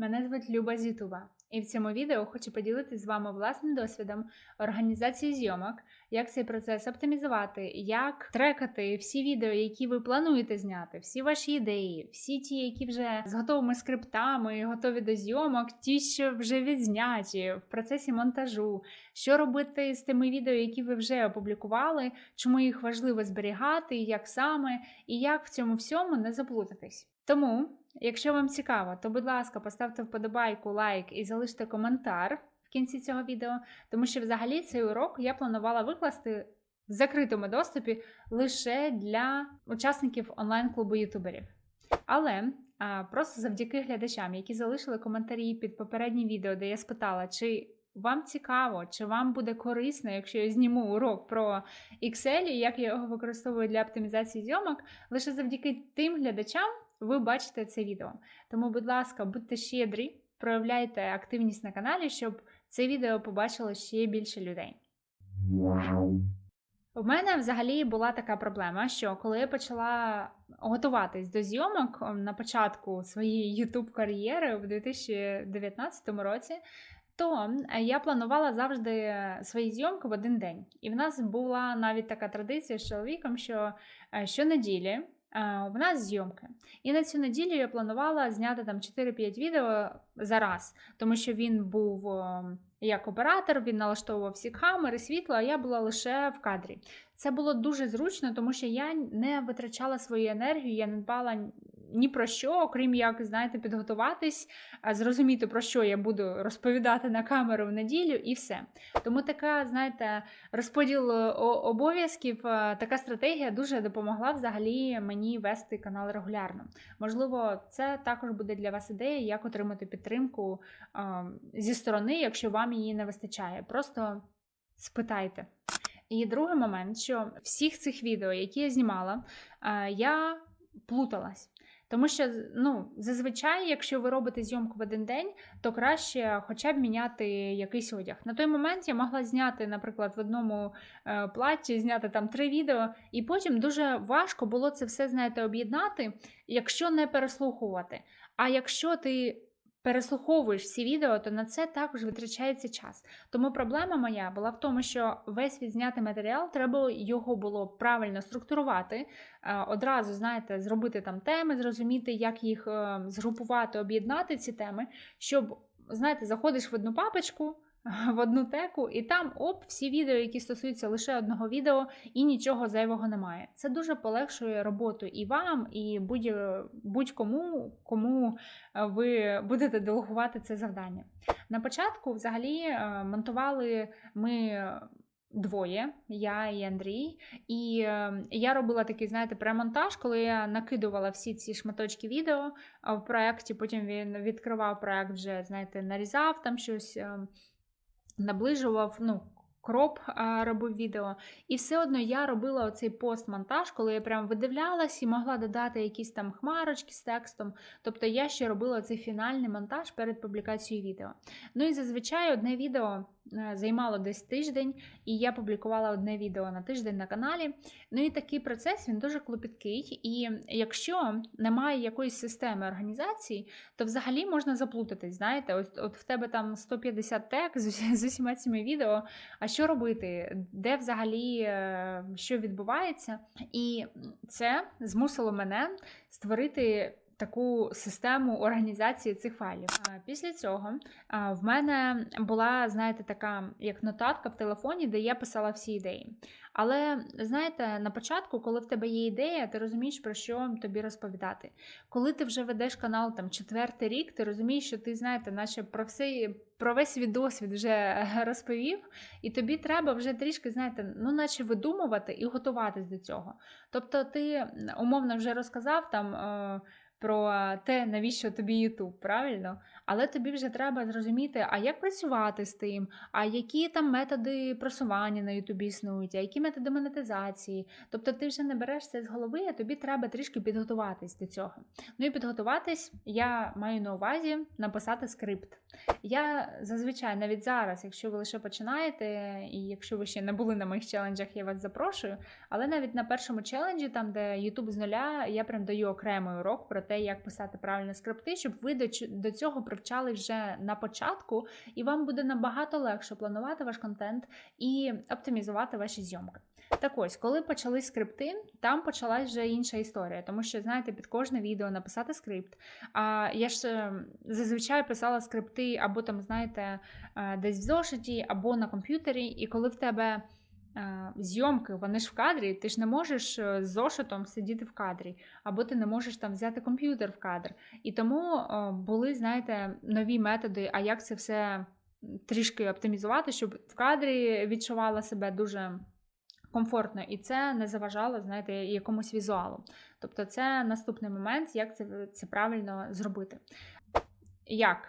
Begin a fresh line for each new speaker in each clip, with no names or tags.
Мене звуть Люба з Ютуба, і в цьому відео хочу поділитися з вами власним досвідом організації зйомок, як цей процес оптимізувати, як трекати всі відео, які ви плануєте зняти, всі ваші ідеї, всі ті, які вже з готовими скриптами, готові до зйомок, ті, що вже відзняті в процесі монтажу, що робити з тими відео, які ви вже опублікували, чому їх важливо зберігати, як саме, і як в цьому всьому не заплутатись. Тому. Якщо вам цікаво, то будь ласка, поставте вподобайку, лайк і залиште коментар в кінці цього відео, тому що взагалі цей урок я планувала викласти в закритому доступі лише для учасників онлайн-клубу ютуберів. Але а, просто завдяки глядачам, які залишили коментарі під попереднім відео, де я спитала, чи вам цікаво, чи вам буде корисно, якщо я зніму урок про Excel і як я його використовую для оптимізації зйомок, лише завдяки тим глядачам ви бачите це відео. Тому, будь ласка, будьте щедрі, проявляйте активність на каналі, щоб це відео побачило ще більше людей. У мене взагалі була така проблема, що коли я почала готуватись до зйомок на початку своєї youtube кар'єри в 2019 році, то я планувала завжди свої зйомки в один день. І в нас була навіть така традиція з чоловіком, що е, щонеділі в нас зйомки. І на цю неділю я планувала зняти там 4-5 відео за раз, тому що він був як оператор, він налаштовував всі камери, світло, а я була лише в кадрі. Це було дуже зручно, тому що я не витрачала свою енергію, я не дбала ні про що, окрім як, знаєте, підготуватись, зрозуміти, про що я буду розповідати на камеру в неділю, і все. Тому така, знаєте, розподіл обов'язків, така стратегія дуже допомогла взагалі мені вести канал регулярно. Можливо, це також буде для вас ідея, як отримати підтримку зі сторони, якщо вам її не вистачає. Просто спитайте. І другий момент, що всіх цих відео, які я знімала, я плуталась. Тому що ну, зазвичай, якщо ви робите зйомку в один день, то краще хоча б міняти якийсь одяг. На той момент я могла зняти, наприклад, в одному е, платі, зняти там три відео, і потім дуже важко було це все, знаєте, об'єднати, якщо не переслухувати. А якщо ти переслуховуєш всі відео, то на це також витрачається час. Тому проблема моя була в тому, що весь відзнятий матеріал треба його було правильно структурувати, е, одразу, знаєте, зробити там теми, зрозуміти, як їх е, згрупувати, об'єднати ці теми, щоб, знаєте, заходиш в одну папочку в одну теку, і там оп, всі відео, які стосуються лише одного відео, і нічого зайвого немає. Це дуже полегшує роботу і вам, і будь-кому, кому е, ви будете делегувати це завдання. На початку, взагалі, е, монтували ми. Двоє, я і Андрій. І е, я робила такий, знаєте, премонтаж, коли я накидувала всі ці шматочки відео в проєкті, потім він відкривав проєкт, вже, знаєте, нарізав там щось, наближував, ну, кроп робив відео. І все одно я робила оцей постмонтаж, коли я прям видивлялась і могла додати якісь там хмарочки з текстом. Тобто я ще робила цей фінальний монтаж перед публікацією відео. Ну і зазвичай одне відео. Е, займало десь тиждень, і я публікувала одне відео на тиждень на каналі. Ну і такий процес він дуже клопіткий. І якщо немає якоїсь системи організації, то взагалі можна заплутатись. Знаєте, от, от в тебе там 150 тег з, з усіма цими відео. А що робити? Де взагалі е, що відбувається? І це змусило мене створити таку систему організації цих файлів. Після цього в мене була, знаєте, така як нотатка в телефоні, де я писала всі ідеї. Але знаєте, на початку, коли в тебе є ідея, ти розумієш, про що тобі розповідати. Коли ти вже ведеш канал там четвертий рік, ти розумієш, що ти знаєте, наче про все. Про весь свій досвід вже розповів, і тобі треба вже трішки, знаєте, ну, наче видумувати і готуватись до цього. Тобто, ти умовно вже розказав там е, про те, навіщо тобі YouTube, правильно? Але тобі вже треба зрозуміти, а як працювати з тим, а які там методи просування на Ютубі існують, а які методи монетизації. Тобто ти вже не береш це з голови, а тобі треба трішки підготуватись до цього. Ну і підготуватись, я маю на увазі написати скрипт. Я зазвичай навіть зараз, якщо ви лише починаєте, і якщо ви ще не були на моїх челенджах, я вас запрошую. Але навіть на першому челенджі, там де YouTube з нуля, я прям даю окремий урок про те, як писати правильно скрипти, щоб ви до, цього привчали вже на початку, і вам буде набагато легше планувати ваш контент і оптимізувати ваші зйомки. Так ось, коли почали скрипти, там почалась вже інша історія, тому що знаєте, під кожне відео написати скрипт. А я ж е, зазвичай писала скрипти або там, знаєте, е, десь в зошиті, або на комп'ютері, і коли в тебе. Зйомки, вони ж в кадрі, ти ж не можеш е, з зошитом сидіти в кадрі, або ти не можеш там взяти комп'ютер в кадр. І тому е, були, знаєте, нові методи, а як це все трішки оптимізувати, щоб в кадрі відчувала себе дуже комфортно, і це не заважало, знаєте, якомусь візуалу. Тобто, це наступний момент, як це, це правильно зробити. Як?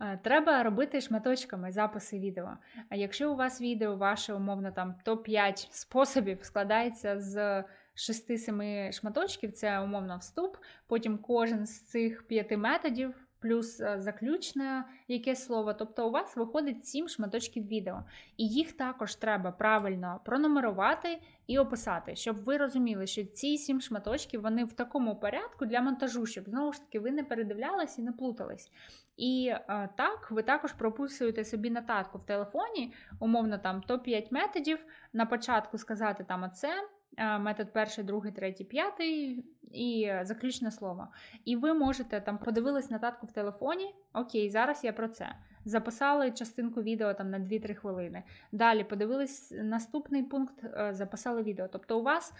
Е, Треба робити шматочками записи відео. А якщо у вас відео, ваше умовно там топ-5 способів складається з 6-7 шматочків, це умовно вступ, потім кожен з цих п'яти методів. Плюс е, заключне якесь слово, тобто у вас виходить 7 шматочків відео, і їх також треба правильно пронумерувати і описати, щоб ви розуміли, що ці 7 шматочків вони в такому порядку для монтажу, щоб знову ж таки ви не передивлялись і не плутались. І так, ви також прописуєте собі нотатку в телефоні, умовно там топ-5 методів. На початку сказати там оце, е, метод перший, другий, третій, п'ятий і е, заключне слово. І ви можете там подивились нотатку в телефоні. Окей, зараз я про це. Записали частинку відео там на 2-3 хвилини. Далі подивились наступний пункт, е, записали відео. Тобто у вас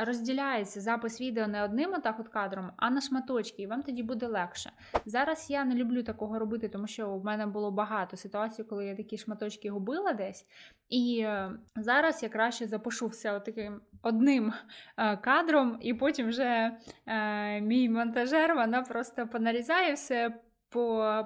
розділяється запис відео не одним отак от кадром, а на шматочки, і вам тоді буде легше. Зараз я не люблю такого робити, тому що в мене було багато ситуацій, коли я такі шматочки губила десь. І е, зараз я краще запишу все таким одним е, кадром, і потім вже е, мій монтажер вона просто понарізає все.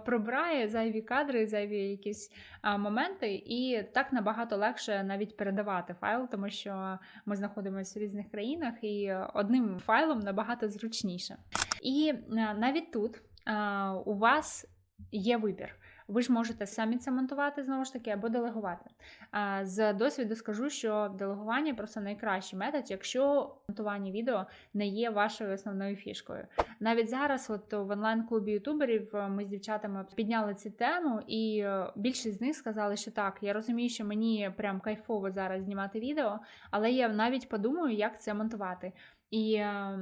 Пробирає зайві кадри, зайві якісь а, моменти, і так набагато легше навіть передавати файл, тому що ми знаходимося в різних країнах, і одним файлом набагато зручніше. І навіть тут а, у вас є вибір. Ви ж можете самі це монтувати знову ж таки або делегувати. З досвіду скажу, що делегування просто найкращий метод, якщо монтування відео не є вашою основною фішкою. Навіть зараз, от в онлайн-клубі ютуберів, е, ми з дівчатами підняли цю тему, і е, більшість з них сказали, що так, я розумію, що мені прям кайфово зараз знімати відео, але я навіть подумаю, як це монтувати. І е,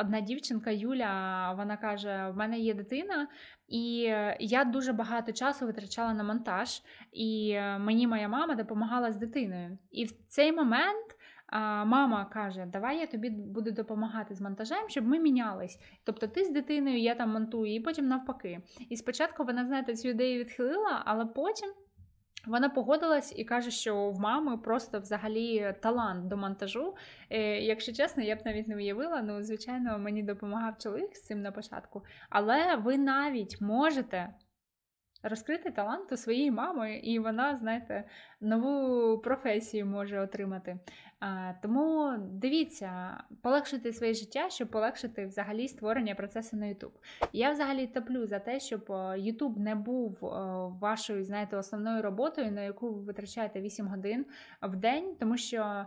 одна дівчинка Юля, вона каже: в мене є дитина, і я дуже багато часу витрачала на монтаж, і е, мені моя мама допомагала з дитиною. І в цей момент. А мама каже: Давай я тобі буду допомагати з монтажем, щоб ми мінялись. Тобто ти з дитиною, я там монтую, і потім навпаки. І спочатку вона, знаєте, цю ідею відхилила, але потім. Вона погодилась і каже, що в мами просто взагалі талант до монтажу. Е, якщо чесно, я б навіть не уявила. Ну, звичайно, мені допомагав чоловік з цим на початку. Але ви навіть можете розкрити талант у своєї мами, і вона, знаєте, нову професію може отримати. Тому дивіться, полегшити своє життя, щоб полегшити взагалі створення процесу на YouTube. Я взагалі топлю за те, щоб YouTube не був вашою, знаєте, основною роботою, на яку ви витрачаєте 8 годин в день, тому що.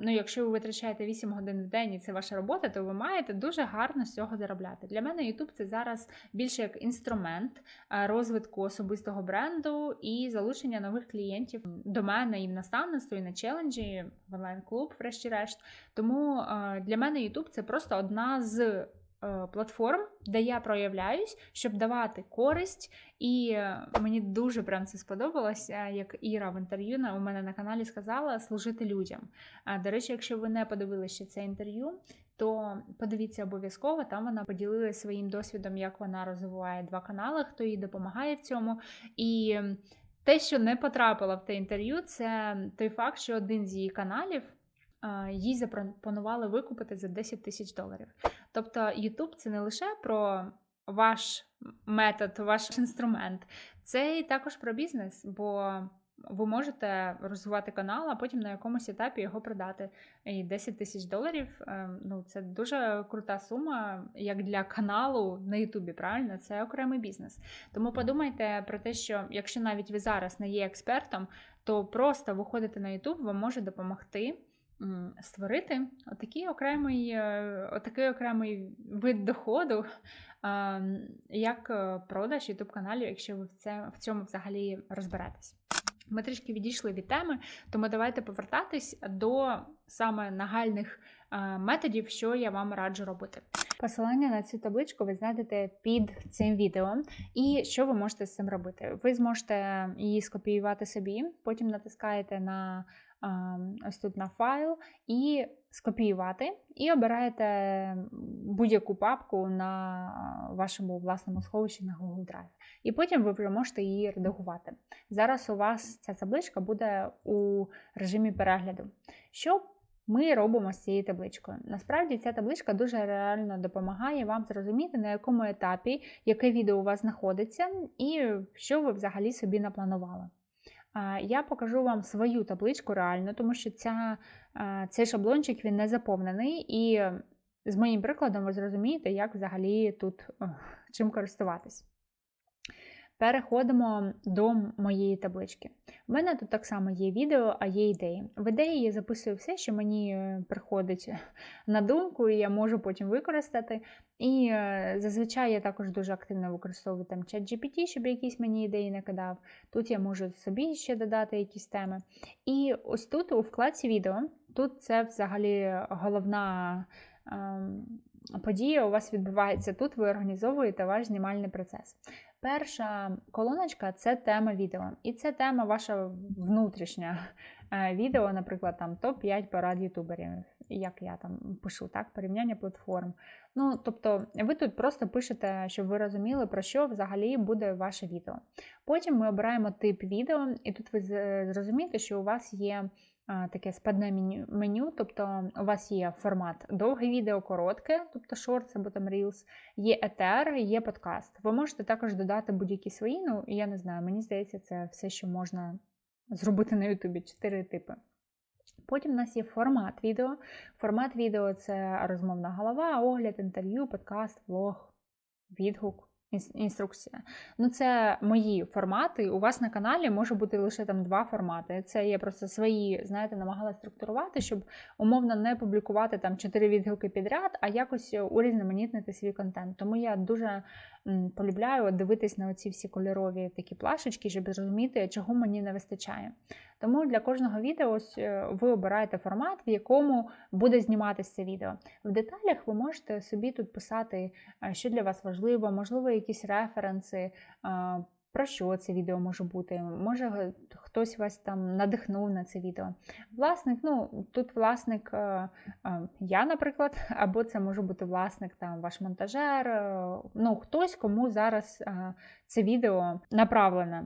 Ну, якщо ви витрачаєте 8 годин в день і це ваша робота, то ви маєте дуже гарно з цього заробляти. Для мене YouTube це зараз більше як інструмент розвитку особистого бренду і залучення нових клієнтів до мене і в наставництво, і на челенджі в онлайн-клуб, врешті-решт. Тому для мене YouTube це просто одна з. Платформ, де я проявляюсь, щоб давати користь, і мені дуже прям це сподобалося, як Іра в інтерв'ю у мене на каналі сказала служити людям. До речі, якщо ви не подивилися ще це інтерв'ю, то подивіться обов'язково. Там вона поділилася своїм досвідом, як вона розвиває два канали, хто їй допомагає в цьому. І те, що не потрапила в те інтерв'ю, це той факт, що один з її каналів. Їй запропонували викупити за 10 тисяч доларів. Тобто, YouTube це не лише про ваш метод, ваш інструмент, це і також про бізнес, бо ви можете розвивати канал, а потім на якомусь етапі його продати. І 10 тисяч доларів ну це дуже крута сума, як для каналу на Ютубі. Правильно, це окремий бізнес. Тому подумайте про те, що якщо навіть ви зараз не є експертом, то просто виходити на Ютуб вам може допомогти. створити отакий окремий, е, отакий окремий вид доходу, як е, продаж youtube каналів, якщо ви в цьому взагалі розберетесь. Ми трішки відійшли від теми, тому давайте повертатись до саме нагальних е, методів, що я вам раджу робити. Посилання на цю табличку ви знайдете під цим відео. І що ви можете з цим робити? Ви зможете її скопіювати собі, потім натискаєте на ось тут на файл і скопіювати, і обираєте будь-яку папку на вашому власному сховищі на Google Drive. І потім ви вже можете її редагувати. Зараз у вас ця табличка буде у режимі перегляду. Що ми робимо з цією табличкою? Насправді ця табличка дуже реально допомагає вам зрозуміти, на якому етапі яке відео у вас знаходиться, і що ви взагалі собі напланували. Я покажу вам свою табличку реально, тому що ця, цей шаблончик він не заповнений, і з моїм прикладом ви зрозумієте, як взагалі тут чим користуватись. Переходимо до моєї таблички. У мене тут так само є відео, а є ідеї. В ідеї я записую все, що мені е, приходить на думку, і я можу потім використати. І е, зазвичай я також дуже активно використовую там чат GPT, щоб якісь мені ідеї накидав. Тут я можу собі ще додати якісь теми. І ось тут у вкладці відео, тут це взагалі головна. Подія у вас відбувається тут, ви організовуєте ваш знімальний процес. Перша колоночка це тема відео. І це тема ваша внутрішня е, відео, наприклад, там топ-5 порад ютуберів, як я там пишу, так, порівняння платформ. Ну, тобто, ви тут просто пишете, щоб ви розуміли, про що взагалі буде ваше відео. Потім ми обираємо тип відео, і тут ви зрозумієте, що у вас є таке спадне меню, тобто у вас є формат довге відео, коротке, тобто шортс або там Reels, є етер, є подкаст. Ви можете також додати будь-які свої, ну я не знаю, мені здається, це все, що можна зробити на Ютубі, чотири типи. Потім у нас є формат відео. Формат відео це розмовна голова, огляд, інтерв'ю, подкаст, влог, відгук інструкція. Ну, це мої формати. У вас на каналі може бути лише там два формати. Це я просто свої, знаєте, намагалася структурувати, щоб умовно не публікувати там чотири відгуки підряд, а якось урізноманітнити свій контент. Тому я дуже полюбляю дивитись на оці всі кольорові такі плашечки, щоб зрозуміти, чого мені не вистачає. Тому для кожного відео ось е, ви обираєте формат, в якому буде зніматися це відео. В деталях ви можете собі тут писати, е, що для вас важливо, можливо, якісь референси. Е, про що це відео може бути? Може хтось вас там надихнув на це відео. Власник, ну тут власник я, наприклад, або це може бути власник, там ваш монтажер, ну хтось, кому зараз це відео направлене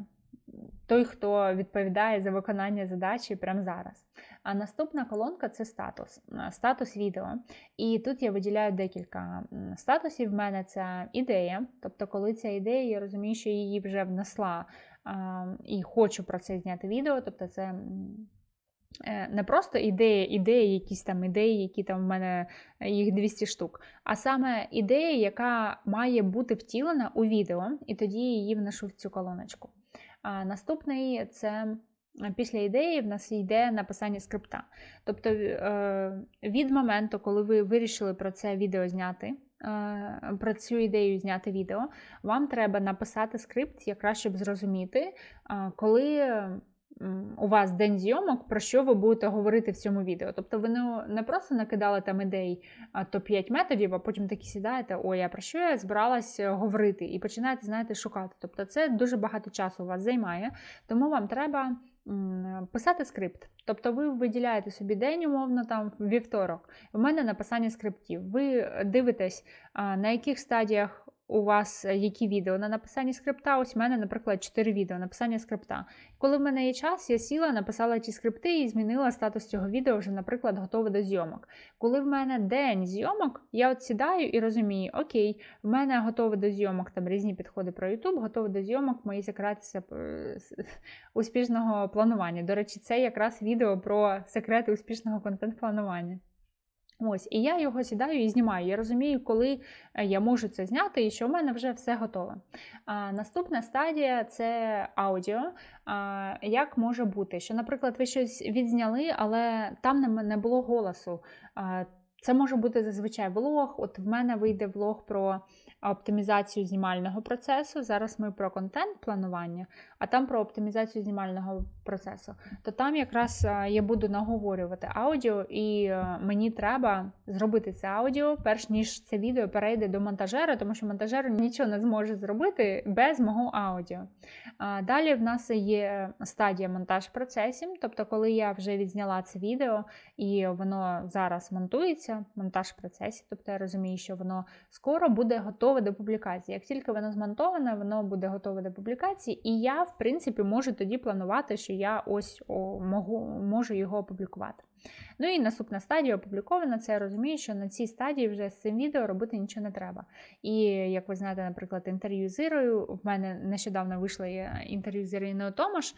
той, хто відповідає за виконання задачі прямо зараз. А наступна колонка це статус, статус відео. І тут я виділяю декілька статусів. В мене це ідея. Тобто, коли ця ідея, я розумію, що її вже внесла і хочу про це зняти відео. Тобто, це. Е, не просто ідеї, ідеї, якісь там ідеї, які там в мене їх 200 штук, а саме ідея, яка має бути втілена у відео, і тоді її вношу в цю колоночку. А наступний це після ідеї в нас йде написання скрипта. Тобто е, від моменту, коли ви вирішили про це відео зняти, е, про цю ідею зняти відео, вам треба написати скрипт, якраз щоб зрозуміти, коли у вас день зйомок, про що ви будете говорити в цьому відео. Тобто ви не просто накидали там ідей топ-5 методів, а потім такі сідаєте, ой, а про що я збиралась е, говорити, і починаєте, знаєте, шукати. Тобто це дуже багато часу у вас займає, тому вам треба. Писати скрипт. Тобто ви виділяєте собі день, умовно, там вівторок. У мене написання скриптів. Ви дивитесь, на яких стадіях у вас е, які відео на написанні скрипта. Ось у мене, наприклад, 4 відео написання скрипта. Коли в мене є час, я сіла, написала ті скрипти і змінила статус цього відео вже, наприклад, готове до зйомок. Коли в мене день зйомок, я от сідаю і розумію, окей, в мене готове до зйомок, там різні підходи про YouTube, готове до зйомок, мої секрети успішного планування. До речі, це якраз відео про секрети успішного контент-планування. Ось, і я його сідаю і знімаю. Я розумію, коли е, я можу це зняти, і що в мене вже все готове. А, Наступна стадія це аудіо. А, Як може бути? Що, наприклад, ви щось відзняли, але там не, було голосу. А, Це може бути зазвичай влог. От в мене вийде влог про оптимізацію знімального процесу. Зараз ми про контент планування, а там про оптимізацію знімального процесу. То там якраз е, я буду наговорювати аудіо, і е, мені треба зробити це аудіо, перш ніж це відео перейде до монтажера, тому що монтажер нічого не зможе зробити без мого аудіо. Далі в нас є стадія монтаж процесів, тобто, коли я вже відзняла це відео і воно зараз монтується, монтаж процесів, тобто я розумію, що воно скоро буде готове до публікації. Як тільки воно змонтоване, воно буде готове до публікації, і я, в принципі, можу тоді планувати, що я ось о, можу, можу його опублікувати. Ну і наступна стадія опублікована, це я розумію, що на цій стадії вже з цим відео робити нічого не треба. І як ви знаєте, наприклад, інтерв'ю з Ірою, в мене нещодавно вийшло інтерв'ю з Іриною Томаш.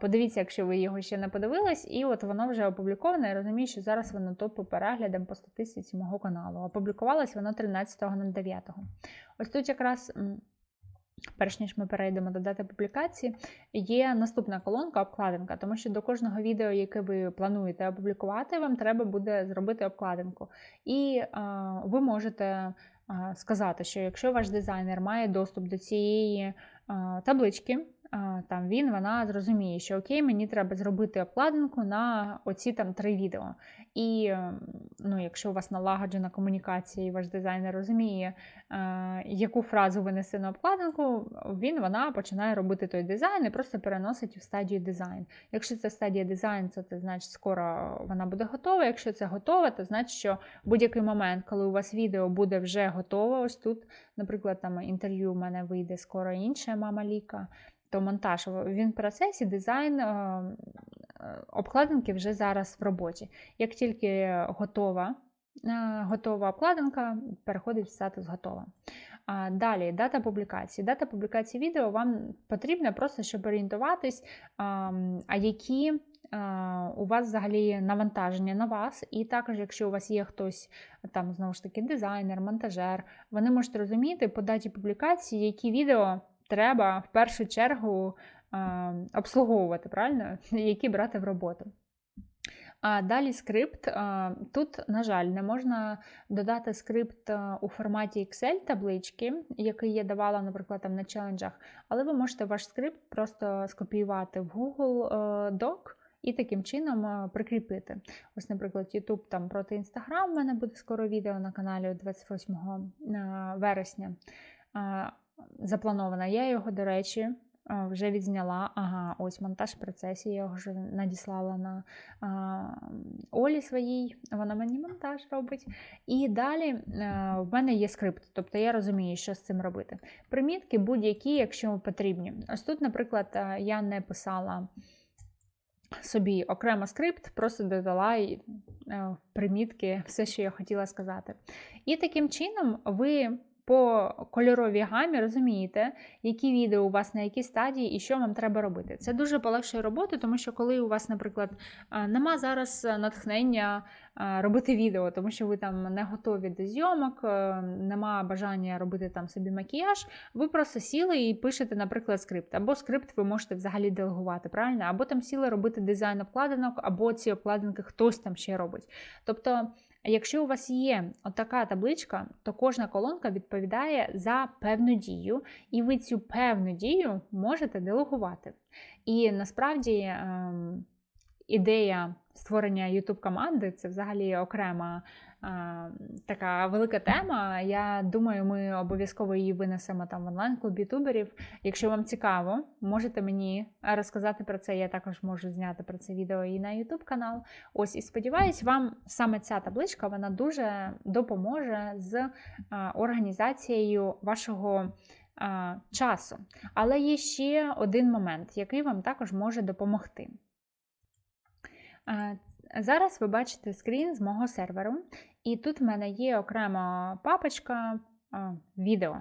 Подивіться, якщо ви його ще не подивились, і от воно вже опубліковане. Я розумію, що зараз воно топ по переглядам по статистиці мого каналу. Опублікувалось воно 13.09. Ось тут якраз. Перш ніж ми перейдемо до дати публікації, є наступна колонка обкладинка, тому що до кожного відео, яке ви плануєте опублікувати, вам треба буде зробити обкладинку. І а, ви можете а, сказати, що якщо ваш дизайнер має доступ до цієї а, таблички, там він, вона зрозуміє, що окей, мені треба зробити обкладинку на оці там три відео. І ем, ну, якщо у вас налагоджена комунікація, і ваш дизайнер розуміє, е, яку фразу винесе на обкладинку, він вона починає робити той дизайн і просто переносить в стадію дизайн. Якщо це стадія дизайн, то це значить, скоро вона буде готова. Якщо це готове, то значить, що будь-який момент, коли у вас відео буде вже готове, ось тут, наприклад, там інтерв'ю у мене вийде скоро інша мама Ліка то монтаж він в процесі, дизайн е, е, обкладинки вже зараз в роботі. Як тільки готова, е, готова обкладинка, переходить в статус готова. Далі, дата публікації. Дата публікації відео вам потрібна просто, щоб орієнтуватись, а які у вас взагалі навантаження на вас. І також, якщо у вас є хтось, там, знову ж таки, дизайнер, монтажер, вони можуть розуміти по даті публікації, які відео треба в першу чергу обслуговувати, правильно, які брати в роботу. А далі скрипт. Тут, на жаль, не можна додати скрипт у форматі Excel-таблички, який я давала, наприклад, там на челенджах, але ви можете ваш скрипт просто скопіювати в Google е, Doc і таким чином прикріпити. Ось, наприклад, YouTube там проти Instagram, у мене буде скоро відео на каналі 28 е, вересня запланована. Я його, до речі, вже відзняла. Ага, ось монтаж в процесі. Я його вже надіслала на а, Олі своїй, вона мені монтаж робить. І далі а, в мене є скрипт, тобто я розумію, що з цим робити. Примітки будь-які, якщо потрібні. Ось тут, наприклад, я не писала. Собі окремо скрипт, просто додала в примітки все, що я хотіла сказати. І таким чином ви по кольоровій гамі розумієте, які відео у вас на якій стадії і що вам треба робити. Це дуже полегшує роботу, тому що коли у вас, наприклад, нема зараз натхнення робити відео, тому що ви там не готові до зйомок, нема бажання робити там собі макіяж, ви просто сіли і пишете, наприклад, скрипт. Або скрипт ви можете взагалі делегувати, правильно? Або там сіли робити дизайн обкладинок, або ці обкладинки хтось там ще робить. Тобто. Якщо у вас є така табличка, то кожна колонка відповідає за певну дію, і ви цю певну дію можете делегувати. І насправді ем, ідея створення youtube команди це взагалі окрема така велика тема. Я думаю, ми обов'язково її винесемо там в онлайн-клуб ютуберів. Якщо вам цікаво, можете мені розказати про це. Я також можу зняти про це відео і на YouTube канал. Ось і сподіваюсь, вам саме ця табличка вона дуже допоможе з організацією вашого. Часу. Але є ще один момент, який вам також може допомогти. Зараз ви бачите скрін з мого серверу, і тут в мене є окрема папочка відео.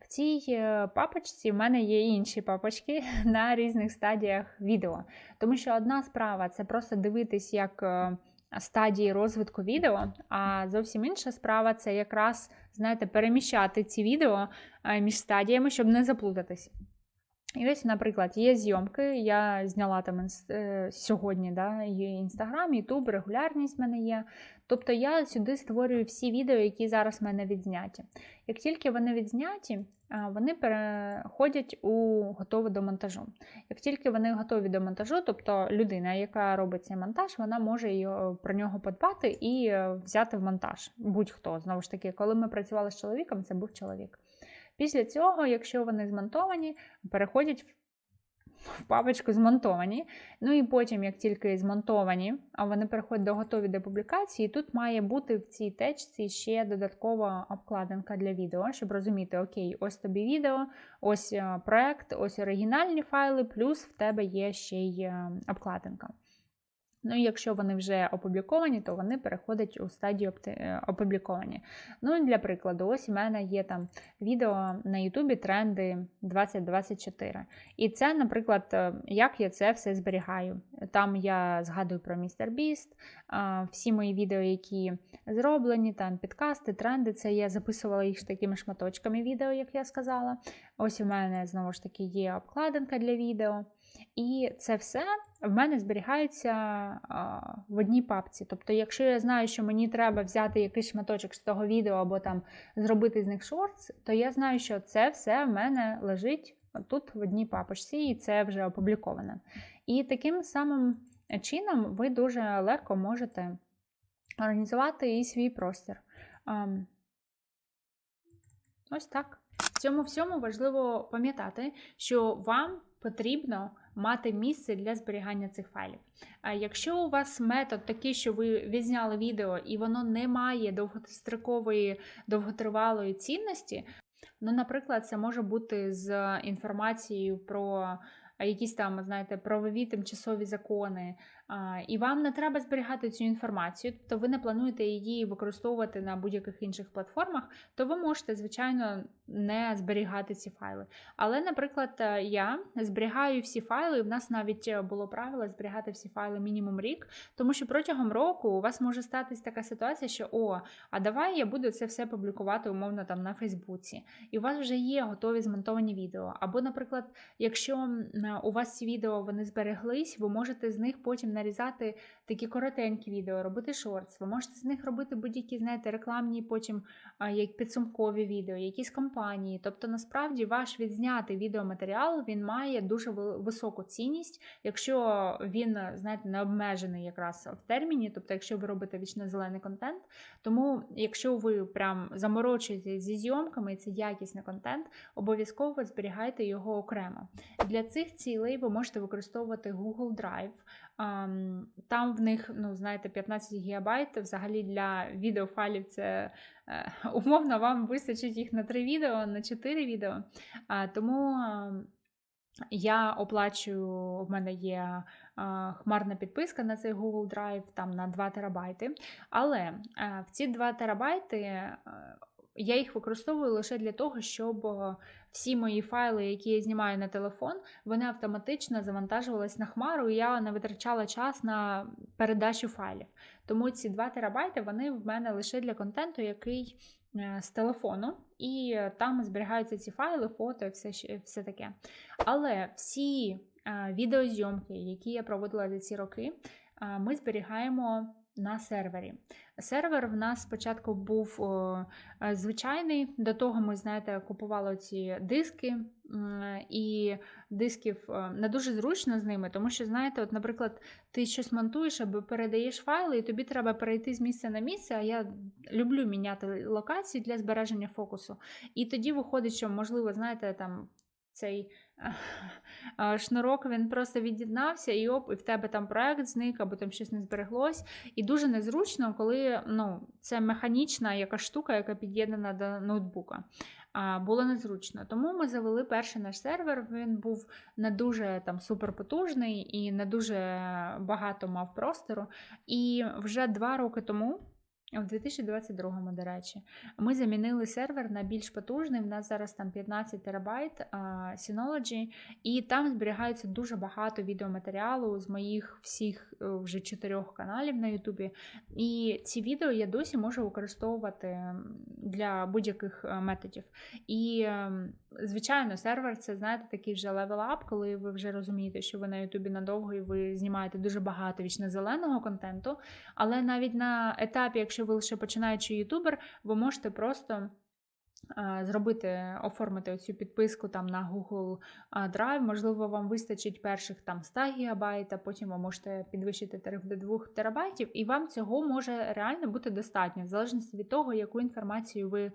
В цій е, папочці в мене є інші папочки на різних стадіях відео. Тому що одна справа це просто дивитись, як е, стадії розвитку відео, а зовсім інша справа це якраз, знаєте, переміщати ці відео е, між стадіями, щоб не заплутатись. І ось, наприклад, є зйомки, я зняла там сьогодні, да, є інстаграм, ютуб, регулярність в мене є. Тобто я сюди створюю всі відео, які зараз в мене відзняті. Як тільки вони відзняті, вони переходять у готове до монтажу. Як тільки вони готові до монтажу, тобто людина, яка робить цей монтаж, вона може про нього подбати і е, взяти в монтаж. Будь-хто. Знову ж таки, коли ми працювали з чоловіком, це був чоловік. Після цього, якщо вони змонтовані, переходять в- папочку змонтовані. Ну і потім, як тільки змонтовані, а вони переходять до готові до публікації, тут має бути в цій течці ще додаткова обкладинка для відео, щоб розуміти, окей, ось тобі відео, ось е, проект, ось оригінальні файли, плюс в тебе є ще й е, обкладинка. Ну і якщо вони вже опубліковані, то вони переходять у стадію е, опубліковані. Ну для прикладу, ось у мене є там відео на Ютубі тренди 2024. І це, наприклад, е, як я це все зберігаю. Там я згадую про містер Біст, всі мої відео, які зроблені, там підкасти, тренди. Це я записувала їх такими шматочками відео, як я сказала. Ось у мене знову ж таки є обкладинка для відео. І це все в мене зберігається в одній папці. Тобто, якщо я знаю, що мені треба взяти якийсь шматочок з того відео або там зробити з них шортс, то я знаю, що це все в мене лежить тут в одній папочці, і це вже опубліковане. І таким самим чином ви дуже легко можете організувати і свій простір. Ось так. В цьому всьому важливо пам'ятати, що вам потрібно мати місце для зберігання цих файлів. А якщо у вас метод такий, що ви відзняли відео і воно не має довгострокової, довготривалої цінності, ну, наприклад, це може бути з інформацією про якісь там, знаєте, правові тимчасові закони, і вам не треба зберігати цю інформацію, тобто ви не плануєте її використовувати на будь-яких інших платформах, то ви можете, звичайно, не зберігати ці файли. Але, наприклад, е, я зберігаю всі файли, і в нас навіть е, було правило зберігати всі файли мінімум рік, тому що протягом року у вас може статись така ситуація, що о, а давай я буду це все публікувати умовно там на Фейсбуці, і у вас вже є готові змонтовані відео. Або, наприклад, якщо у вас ці відео вони збереглись, ви можете з них потім нарізати такі коротенькі відео, робити шортс. Ви можете з них робити будь-які, знаєте, рекламні, потім як підсумкові відео, якісь компанії. Тобто, насправді, ваш відзнятий відеоматеріал він має дуже високу цінність, якщо він, знаєте, не обмежений якраз в терміні, тобто, якщо ви робите вічно зелений контент. Тому, якщо ви прям заморочуєтесь зі зйомками, це якісний контент, обов'язково зберігайте його окремо. Для цих цілей ви можете використовувати Google Drive. Ам, Там в них, ну, знаєте, 15 гігабайт. Взагалі для відеофайлів це е, умовно вам вистачить їх на 3 відео, на 4 відео. Тому я оплачую, в мене є хмарна підписка на цей Google Drive, там на 2 терабайти. Але е, в ці 2 терабайти е, я їх використовую лише для того, щоб е, всі мої файли, які я знімаю на телефон, вони автоматично завантажувались на хмару, і я не витрачала час на передачу файлів. Тому ці 2 терабайти вони в мене лише для контенту, який е, з телефону, і е, там зберігаються ці файли, фото і все, все таке. Але всі відеозйомки, які я проводила за ці роки, ми зберігаємо на сервері. Сервер в нас спочатку був е, звичайний. До того ми, знаєте, купували ці диски, і дисків е, не дуже зручно з ними, тому що, знаєте, от, наприклад, ти щось монтуєш або передаєш файли, і тобі треба перейти з місця на місце. А я люблю міняти локації для збереження фокусу. І тоді виходить, що, можливо, знаєте, там цей шнурок він просто від'єднався, і оп, і в тебе там проект зник, або там щось не збереглось. І дуже незручно, коли ну, це механічна яка штука, яка під'єднана до ноутбука. Було незручно. Тому ми завели перший наш сервер. Він був не дуже там суперпотужний і не дуже багато мав простору. І вже два роки тому. В 2022, до речі, ми замінили сервер на більш потужний. В нас зараз там 15 терабайт Synology, і там зберігається дуже багато відеоматеріалу з моїх всіх е, вже чотирьох каналів на Ютубі. І ці відео я досі можу використовувати для будь-яких е, методів. І, ем, звичайно, сервер це знаєте такий вже левел-ап, коли ви вже розумієте, що ви на Ютубі надовго і ви знімаєте дуже багато вічно зеленого контенту. Але навіть на етапі, якщо ви лише починаючий ютубер, ви можете просто. Зробити, оформити цю підписку там на Google Drive, можливо, вам вистачить перших там 100 гігабайт, а потім ви можете підвищити тариф до 2 терабайтів, і вам цього може реально бути достатньо, в залежності від того, яку інформацію ви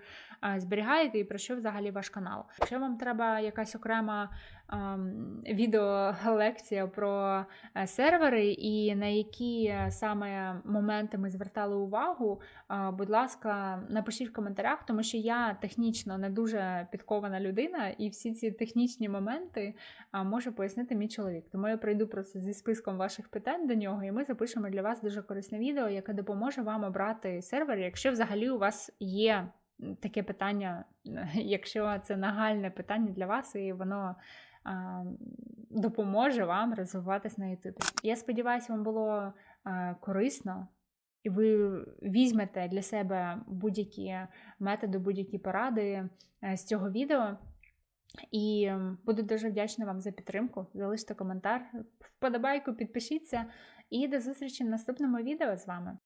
зберігаєте і про що взагалі ваш канал. Якщо вам треба якась окрема відеолекція про е, сервери і на які е, саме моменти ми звертали увагу, будь ласка, напишіть в коментарях, тому що я технічно не дуже підкована людина, і всі ці технічні моменти може пояснити мій чоловік. Тому я прийду просто зі списком ваших питань до нього, і ми запишемо для вас дуже корисне відео, яке допоможе вам обрати сервер, якщо взагалі у вас є таке питання, якщо це нагальне питання для вас, і воно допоможе вам розвиватись на Ютубі. Я сподіваюся, вам було корисно, і ви візьмете для себе будь-які методи, будь-які поради е, з цього відео. І буду дуже вдячна вам за підтримку. Залиште коментар, вподобайку, підпишіться. І до зустрічі в наступному відео з вами.